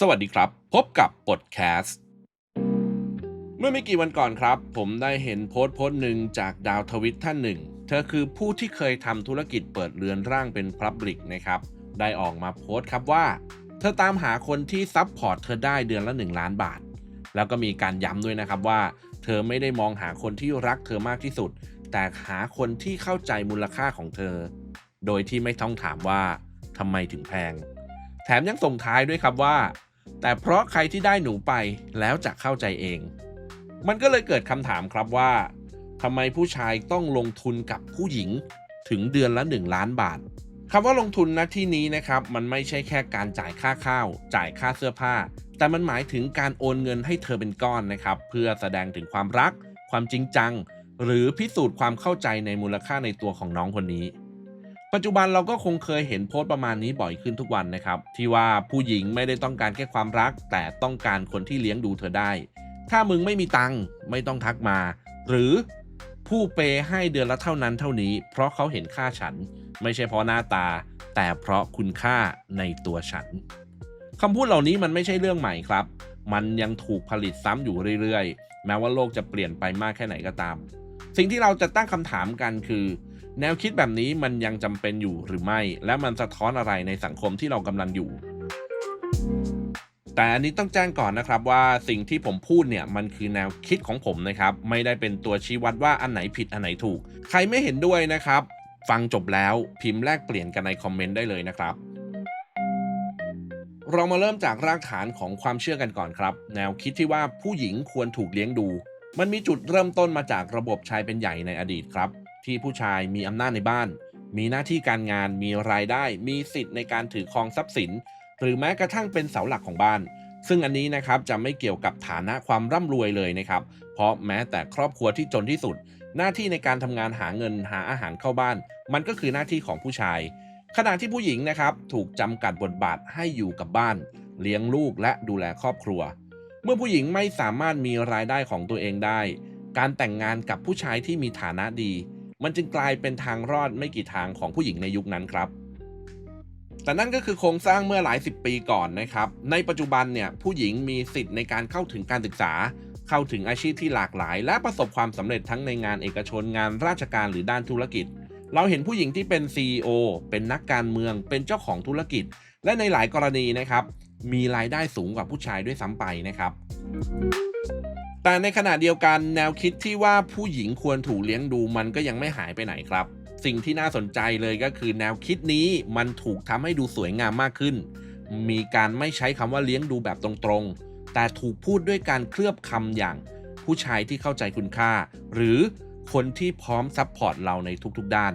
สวัสดีครับ พบกับ Podcast เมื่อไม่กี่วันก่อนครับ ผมได้เห็นโพสต์โพสต์หนึ่งจากดาวทวิตท่านหนึ่ง เธอคือผู้ที่เคยทำธุรกิจเปิดเรือนร่างเป็นพับลิกนะครับ ได้ออกมาโพสต์ครับว่า เธอตามหาคนที่ซับพอร์ตเธอได้เดือนละ 1 ล้านบาท แล้วก็มีการย้ำด้วยนะครับว่า เธอไม่ได้มองหาคนที่รักเธอมากที่สุด แต่หาคนที่เข้าใจมูลค่าของเธอ โดยที่ไม่ต้องถามว่าทำไมถึงแพง แถมยังส่งท้ายด้วยครับว่า แต่เพราะใครที่ได้หนูไปแล้วจะเข้าใจเอง มันก็เลยเกิดคำถามครับว่าทำไมผู้ชายต้องลงทุนกับผู้หญิงถึงเดือนละ 1 ล้านบาทคำว่าลงทุนณที่นี้นะครับ มันไม่ใช่แค่การจ่ายค่าข้าว จ่ายค่าเสื้อผ้า แต่มันหมายถึงการโอนเงินให้เธอเป็นก้อนนะครับ เพื่อแสดงถึงความรัก ความจริงจัง หรือพิสูจน์ความเข้าใจในมูลค่าในตัวของน้องคนนี้ ปัจจุบันเราก็คงเคยเห็นโพสต์ประมาณนี้บ่อยขึ้นทุกวันนะครับ ที่ว่าผู้หญิงไม่ได้ต้องการแค่ความรัก แต่ต้องการคนที่เลี้ยงดูเธอได้ ถ้ามึงไม่มีตังค์ไม่ต้องทักมา หรือผู้เปย์ให้เดือนละเท่านั้นเท่านี้ เพราะเขาเห็นค่าฉัน ไม่ใช่เพราะหน้าตา แต่เพราะคุณค่าในตัวฉันคำพูดเหล่านี้มันไม่ใช่เรื่องใหม่ครับ มันยังถูกผลิตซ้ำอยู่เรื่อยๆ แม้ว่าโลกจะเปลี่ยนไปมากแค่ไหนก็ตาม สิ่งที่เราจะตั้งคำถามกันคือ แนวคิดแบบนี้มันยังจำเป็นอยู่หรือไม่ และมันสะท้อนอะไรในสังคมที่เรากำลังอยู่ แต่อันนี้ต้องแจ้งก่อนนะครับว่าสิ่งที่ผมพูดเนี่ยมันคือแนวคิดของผมนะครับ ไม่ได้เป็นตัวชี้วัดว่าอันไหนผิดอันไหนถูก ใครไม่เห็นด้วยนะครับ ฟังจบแล้วพิมพ์แลกเปลี่ยนกันในคอมเมนต์ได้เลยนะครับเรามาเริ่มจากรากฐานของความเชื่อกันก่อนครับ แนวคิดที่ว่าผู้หญิงควรถูกเลี้ยงดู มันมีจุดเริ่มต้นมาจากระบบชายเป็นใหญ่ในอดีตครับ ที่ผู้ชายมีอำนาจในบ้าน มีหน้าที่การงาน มีรายได้ มีสิทธิ์ในการถือครองทรัพย์สิน หรือแม้กระทั่งเป็นเสาหลักของบ้าน ซึ่งอันนี้นะครับจะไม่เกี่ยวกับฐานะความร่ำรวยเลยนะครับ เพราะแม้แต่ครอบครัวที่จนที่สุด หน้าที่ในการทำงานหาเงินหาอาหารเข้าบ้าน มันก็คือหน้าที่ของผู้ชาย ขณะที่ผู้หญิงนะครับถูกจำกัดบทบาทให้อยู่กับบ้าน เลี้ยงลูกและดูแลครอบครัว เมื่อผู้หญิงไม่สามารถมีรายได้ของตัวเองได้ การแต่งงานกับผู้ชายที่มีฐานะดี มันจึงกลายเป็นทางรอดไม่กี่ทางของผู้หญิงในยุคนั้นครับ แต่นั่นก็คือโครงสร้างเมื่อหลายสิบปีก่อนนะครับ ในปัจจุบันเนี่ยผู้หญิงมีสิทธิ์ในการเข้าถึงการศึกษา เข้าถึงอาชีพที่หลากหลาย และประสบความสำเร็จทั้งในงานเอกชนงานราชการหรือด้านธุรกิจ เราเห็นผู้หญิงที่เป็น CEO เป็นนักการเมือง เป็นเจ้าของธุรกิจ และในหลายกรณีนะครับ มีรายได้สูงกว่าผู้ชายด้วยซ้ำไปนะครับ แต่ในขณะเดียวกันแนวคิดที่ว่าผู้หญิงควรถูกเลี้ยงดูมันก็ยังไม่หายไปไหนครับ สิ่งที่น่าสนใจเลยก็คือแนวคิดนี้มันถูกทำให้ดูสวยงามมากขึ้น มีการไม่ใช้คำว่าเลี้ยงดูแบบตรงๆ แต่ถูกพูดด้วยการเคลือบคำอย่างผู้ชายที่เข้าใจคุณค่า หรือคนที่พร้อมซัพพอร์ตเราในทุกๆด้าน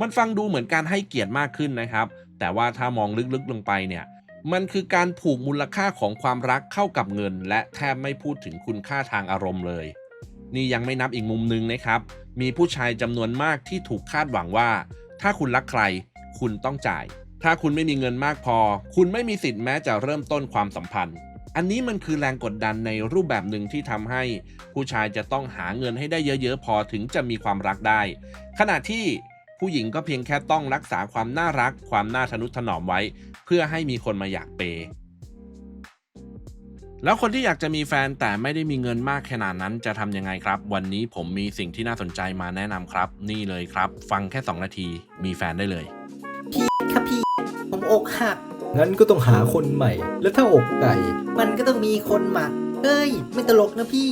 มันฟังดูเหมือนการให้เกียรติมากขึ้นนะครับ แต่ว่าถ้ามองลึกๆลงไปเนี่ย มันคือการผูกมูลค่าของความรักเข้ากับเงิน และแทบไม่พูดถึงคุณค่าทางอารมณ์เลย นี่ยังไม่นับอีกมุมหนึงนะครับ มีผู้ชายจำนวนมากที่ถูกคาดหวังว่า ถ้าคุณรักใคร คุณต้องจ่าย ถ้าคุณไม่มีเงินมากพอ คุณไม่มีสิทธิ์แม้จะเริ่มต้นความสัมพันธ์ อันนี้มันคือแรงกดดันในรูปแบบหนึ่งที่ทำให้ ผู้ชายจะต้องหาเงินให้ได้เยอะๆพอถึงจะมีความรักได้ ขณะที่ ผู้หญิงก็เพียงแค่ต้องรักษาความน่ารัก ความน่าทนุถนอมไว้ เพื่อให้มีคนมาอยากเปย์แล้วคนที่อยากจะมีแฟนแต่ไม่ได้มีเงินมากขนาดนั้นจะทำยังไงครับ วันนี้ผมมีสิ่งที่น่าสนใจมาแนะนำครับ นี่เลยครับ ฟังแค่ 2 นาทีมีแฟนได้เลย พี่ครับพี่ ผมอกหัก งั้นก็ต้องหาคนใหม่ แล้วถ้าอกไก่ มันก็ต้องมีคนหมัก เฮ้ย ไม่ตลกนะพี่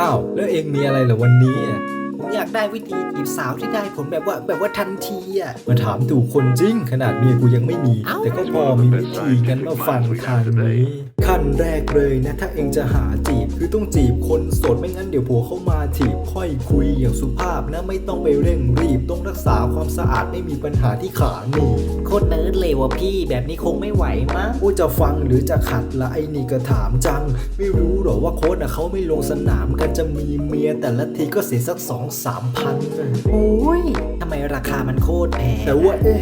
อ้าว แล้วเองมีอะไรเหรอวันนี้อะผม อยากได้วิธีจีบสาวที่ได้ผลแบบว่าแบบว่าทันทีอะมาถามถูกคนจริง ขนาดเมียกูยังไม่มีเอ้าแต่ก็พอมีวิธีกันมาฟังทางนี้ขั้นแรกเลยนะ ถ้าเองจะหาจีบ คือต้องจีบคนโสดไม่งั้นเดี๋ยวผัวเข้ามาจีบค่อยคุยอย่างสุภาพนะไม่ต้องไปเร่งรีบต้องรักษาความสะอาดไม่มีปัญหาที่ขาหนีบโคตรเนิร์ดเลยว่ะพี่ แบบนี้คงไม่ไหวมั้งโอ้จะฟังหรือจะขัดละไอ้นี่ก็ถามจัง ไม่รู้หรอว่าโค้ดอะเขาไม่ลงสนามกันจะมีเมียแต่ละทีก็เสียสักสองสามพันน่ะโอ้ยทำไมราคามันโคตรแพงแต่ว่าเอ๊ะ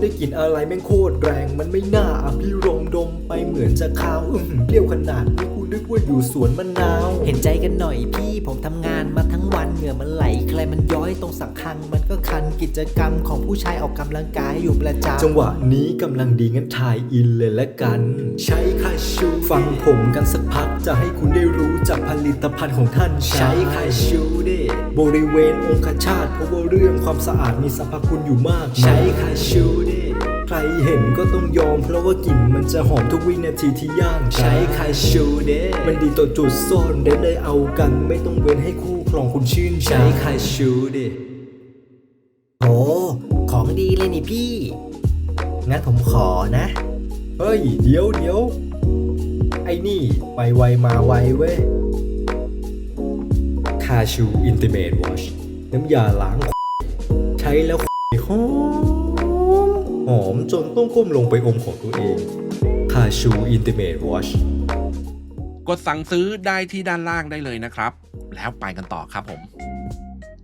ได้กลิ่นอะไรแม่งโคตรแรง มันไม่น่าอภิรมย์ดมไปเหมือนจะคาวอื้อหือเปรี้ยวขนาดนี้กูนึกว่าอยู่สวนมะนาว เห็นใจกันหน่อยพี่ผมทำงานมาทั้งวันเหงื่อมันไหลใครมันย้อยตรงสังคัง มันก็คันกิจกรรมของผู้ชายออกกำลังกายอยู่ประจำจังหวะนี้กำลังดีงั้นถ่ายอินเลยละกัน ใช้คาชูฟังผมกันสักพักจะให้คุณได้รู้จักผลิตภัณฑ์ของท่าน ใช้คาชูเด้บริเวณองคชาตเพราะว่าเรื่องความสะอาดมีสรรพคุณอยู่มาก ใช้คาชูเด้ ใครเห็นก็ต้องยอม เพราะว่ากลิ่นมันจะหอมทุกวินาทีที่ย่างใช้คาชูเด้มันดีต่อจุดซ่อนเด้เลยเอากัน ไม่ต้องเว้นให้คู่ครองคุณชื่นใจใช้คาชูเด้โอ้ของดีเลยนี่พี่ งั้นผมขอนะ เฮ้ย เดี๋ยวเดี๋ยวไอ้นี่ ไปไวมาไวเว้ยคาชูอินติเม e วอชน้ำยาล้าง ใช้แล้วหอม หอมจนต้องก้มลงไปอมของตัวเองคาชูอินติเม e วอชกดสั่งซื้อได้ที่ด้านล่างได้เลยนะครับ แล้วไปกันต่อครับผม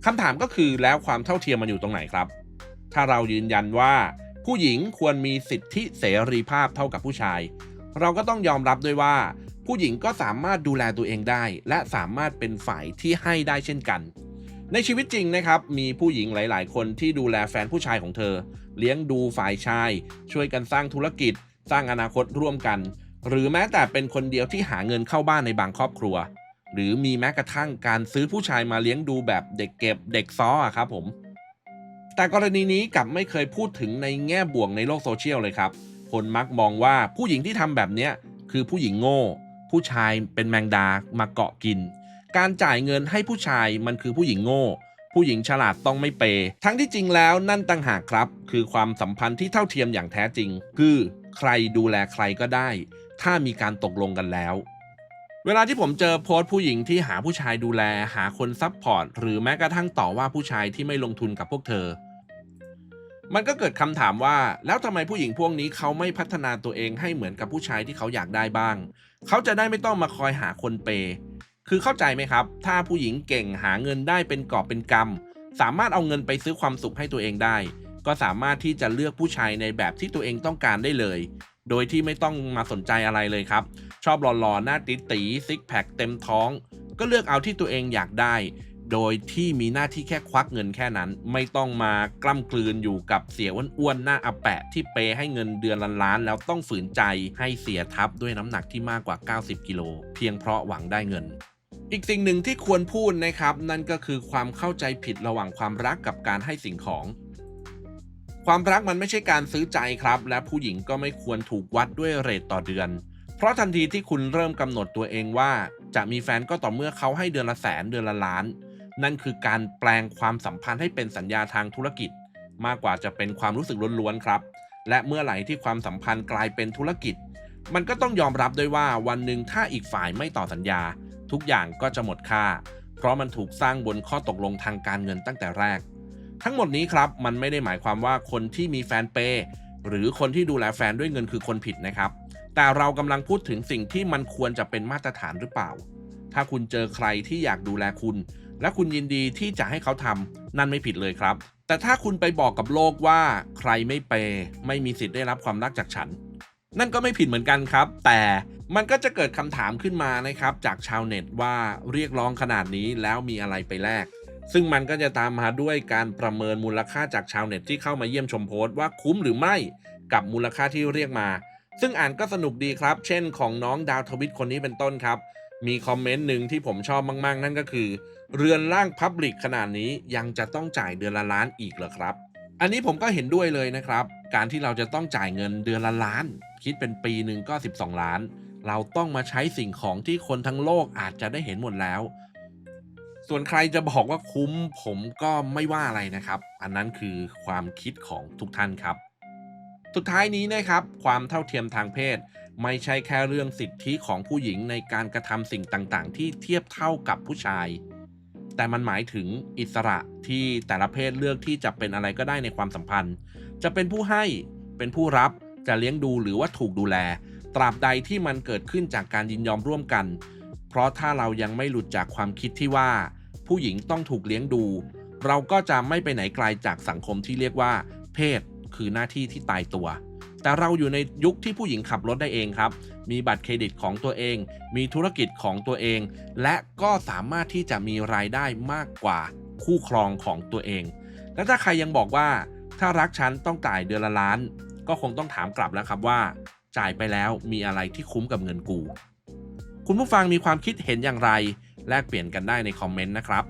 คำถามก็คือแล้วความเท่าเทียมมันอยู่ตรงไหนครับ ถ้าเรายืนยันว่า ผู้หญิงควรมีสิทธิเสรีภาพเท่ากับผู้ชาย เราก็ต้องยอมรับด้วยว่า ผู้หญิงก็สามารถดูแลตัวเองได้ และสามารถเป็นฝ่ายที่ให้ได้เช่นกัน ในชีวิตจริงนะครับ มีผู้หญิงหลาย ๆ คนที่ดูแลแฟนผู้ชายของเธอ เลี้ยงดูฝ่ายชาย ช่วยกันสร้างธุรกิจ สร้างอนาคตร่วมกัน หรือแม้แต่เป็นคนเดียวที่หาเงินเข้าบ้านในบางครอบครัว หรือมีแม้กระทั่งการซื้อผู้ชายมาเลี้ยงดูแบบเด็กเก็บเด็กซ้ออะครับผม แต่กรณีนี้กลับไม่เคยพูดถึงในแง่บวกในโลกโซเชียลเลยครับ คนมักมองว่าผู้หญิงที่ทำแบบนี้คือผู้หญิงโง่ ผู้ชายเป็นแมงดามาเกาะกิน การจ่ายเงินให้ผู้ชายมันคือผู้หญิงโง่ ผู้หญิงฉลาดต้องไม่เป ทั้งที่จริงแล้วนั่นต่างหากครับ คือความสัมพันธ์ที่เท่าเทียมอย่างแท้จริง คือใครดูแลใครก็ได้ ถ้ามีการตกลงกันแล้ว เวลาที่ผมเจอโพสต์ผู้หญิงที่หาผู้ชายดูแล หาคนซับพอร์ต หรือแม้กระทั่งต่อว่าผู้ชายที่ไม่ลงทุนกับพวกเธอ มันก็เกิดคำถามว่า แล้วทำไมผู้หญิงพวกนี้เขาไม่พัฒนาตัวเองให้เหมือนกับผู้ชายที่เขาอยากได้บ้าง เขาจะได้ไม่ต้องมาคอยหาคนเปย์ คือเข้าใจไหมครับ ถ้าผู้หญิงเก่งหาเงินได้เป็นกอบเป็นกำสามารถเอาเงินไปซื้อความสุขให้ตัวเองได้ ก็สามารถที่จะเลือกผู้ชายในแบบที่ตัวเองต้องการได้เลย โดยที่ไม่ต้องมาสนใจอะไรเลยครับ ชอบหล่อๆหน้าตีตีซิกแพคเต็มท้อง ก็เลือกเอาที่ตัวเองอยากได้ โดยที่มีหน้าที่แค่ควักเงินแค่นั้น ไม่ต้องมากล้ำกลืนอยู่กับเสียอ้วนๆหน้าอาแปะที่เปย์ให้เงินเดือนล้านๆแล้วต้องฝืนใจให้เสียทับด้วยน้ำหนักที่มากกว่า 90 กิโลเพียงเพราะหวังได้เงิน อีกสิ่งหนึ่งที่ควรพูดนะครับ นั่นก็คือความเข้าใจผิดระหว่างความรักกับการให้สิ่งของ ความรักมันไม่ใช่การซื้อใจครับ และผู้หญิงก็ไม่ควรถูกวัดด้วยเรทต่อเดือน เพราะทันทีที่คุณเริ่มกำหนดตัวเองว่า จะมีแฟนก็ต่อเมื่อเขาให้เดือนละแสนเดือนละล้าน นั่นคือการแปลงความสัมพันธ์ให้เป็นสัญญาทางธุรกิจ มากกว่าจะเป็นความรู้สึกล้วนๆครับ และเมื่อไหร่ที่ความสัมพันธ์กลายเป็นธุรกิจ มันก็ต้องยอมรับด้วยว่าวันหนึ่งถ้าอีกฝ่ายไม่ต่อสัญญา ทุกอย่างก็จะหมดค่า เพราะมันถูกสร้างบนข้อตกลงทางการเงินตั้งแต่แรก ทั้งหมดนี้ครับมันไม่ได้หมายความว่าคนที่มีแฟนเปย์หรือคนที่ดูแลแฟนด้วยเงินคือคนผิดนะครับ แต่เรากำลังพูดถึงสิ่งที่มันควรจะเป็นมาตรฐานหรือเปล่า ถ้าคุณเจอใครที่อยากดูแลคุณ และคุณยินดีที่จะให้เขาทำนั่นไม่ผิดเลยครับ แต่ถ้าคุณไปบอกกับโลกว่า ใครไม่เปย์ไม่มีสิทธิ์ได้รับความรักจากฉัน นั่นก็ไม่ผิดเหมือนกันครับ แต่มันก็จะเกิดคำถามขึ้นมานะครับ จากชาวเน็ตว่าเรียกร้องขนาดนี้แล้วมีอะไรไปแลกซึ่งมันก็จะตามมาด้วยการประเมินมูลค่าจากชาวเน็ตที่เข้ามาเยี่ยมชมโพสต์ว่าคุ้มหรือไม่กับมูลค่าที่เรียกมา ซึ่งอ่านก็สนุกดีครับ เช่นของน้องดาวทวิตคนนี้เป็นต้นครับ มีคอมเมนต์หนึ่งที่ผมชอบมาก ๆ นั่นก็คือ เรือนร่างพับลิกขนาดนี้ยังจะต้องจ่ายเดือนละล้านอีกเหรอครับ อันนี้ผมก็เห็นด้วยเลยนะครับ การที่เราจะต้องจ่ายเงินเดือนละล้าน คิดเป็นปีหนึ่งก็ 12 ล้าน เราต้องมาใช้สิ่งของที่คนทั้งโลกอาจจะได้เห็นหมดแล้ว ส่วนใครจะบอกว่าคุ้ม ผมก็ไม่ว่าอะไรนะครับ อันนั้นคือความคิดของทุกท่านครับ สุดท้ายนี้นะครับ ความเท่าเทียมทางเพศ ไม่ใช่แค่เรื่องสิทธิของผู้หญิงในการกระทำสิ่งต่างๆ ที่เทียบเท่ากับผู้ชาย แต่มันหมายถึงอิสระที่แต่ละเพศเลือกที่จะเป็นอะไรก็ได้ในความสัมพันธ์ จะเป็นผู้ให้เป็นผู้รับจะเลี้ยงดูหรือว่าถูกดูแล ตราบใดที่มันเกิดขึ้นจากการยินยอมร่วมกัน เพราะถ้าเรายังไม่หลุดจากความคิดที่ว่า ผู้หญิงต้องถูกเลี้ยงดู เราก็จะไม่ไปไหนไกลจากสังคมที่เรียกว่า เพศคือหน้าที่ที่ตายตัว แต่เราอยู่ในยุคที่ผู้หญิงขับรถได้เองครับ มีบัตรเครดิตของตัวเอง มีธุรกิจของตัวเอง และก็สามารถที่จะมีรายได้มากกว่าคู่ครองของตัวเอง และถ้าใครยังบอกว่า ถ้ารักฉันต้องจ่ายเดือนละล้าน ก็คงต้องถามกลับแล้วครับว่า จ่ายไปแล้วมีอะไรที่คุ้มกับเงินกู คุณผู้ฟังมีความคิดเห็นอย่างไร แลกเปลี่ยนกันได้ในคอมเมนต์นะครับ